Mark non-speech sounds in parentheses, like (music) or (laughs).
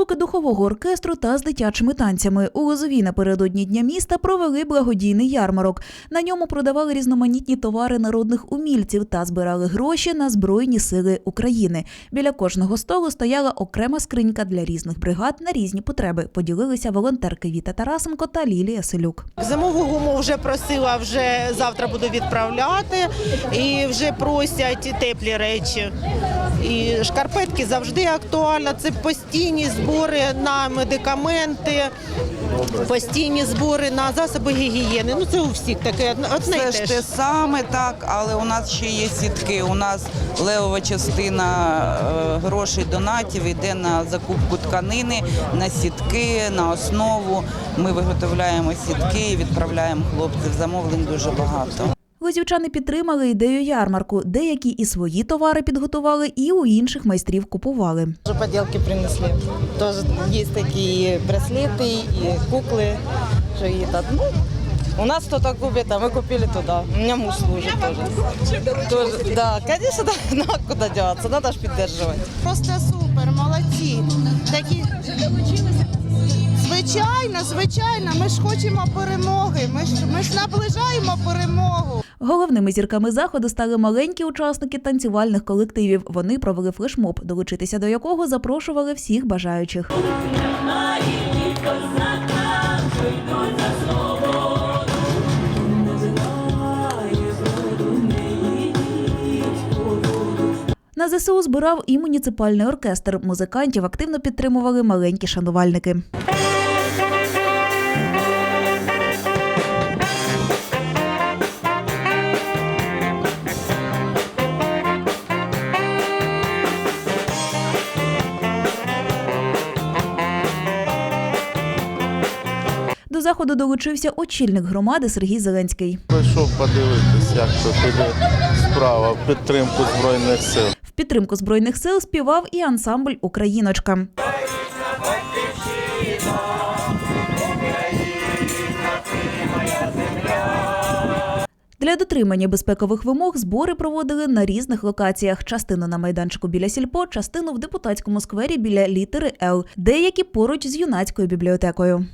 звуки духового оркестру та з дитячими танцями. У Лозовій напередодні дня міста провели благодійний ярмарок. На ньому продавали різноманітні товари народних умільців та збирали гроші на Збройні сили України. Біля кожного столу стояла окрема скринька для різних бригад на різні потреби. Поділилися волонтерки Віта Тарасенко та Лілія Селюк. Зимову гуму вже просила, вже завтра буду відправляти. І вже просять теплі речі. І шкарпетки завжди актуально. Це постійні збори на медикаменти, постійні збори на засоби гігієни. Ну це у всіх таке одне одне Це ж те те саме так, але у нас ще є сітки. У нас левова частина е, грошей донатів йде на закупку тканини, на сітки, на основу. Ми виготовляємо сітки і відправляємо хлопців. Замовлень дуже багато. Лозівчани підтримали ідею ярмарку. Деякі і свої товари підготували, і у інших майстрів купували. Тоже поделки принесли. Тоже есть такие браслеты и куклы. Что и это, ну, у нас кто-то купит, а мы купили туда. У меня муж служит тоже. тоже да, конечно, да, (laughs) ну а куда деваться, надо же поддерживать. Просто супер, молодці. Такі... Звичайно, звичайно, ми ж хочемо перемоги. Ми ж, ми ж наближаємо перемогу. Головними зірками заходу стали маленькі учасники танцювальних колективів. Вони провели флешмоб, долучитися до якого запрошували всіх бажаючих. На ЗСУ збирав і муніципальний оркестр. Музикантів активно підтримували маленькі шанувальники. Заходу долучився очільник громади Сергій Зеленський. Прийшов подивитись, як тут іде справа в підтримку Збройних сил. В підтримку збройних сил співав і ансамбль Україночка. Для дотримання безпекових вимог збори проводили на різних локаціях: частину на майданчику біля сільпо, частину в депутатському сквері біля літери Л, деякі поруч з юнацькою бібліотекою.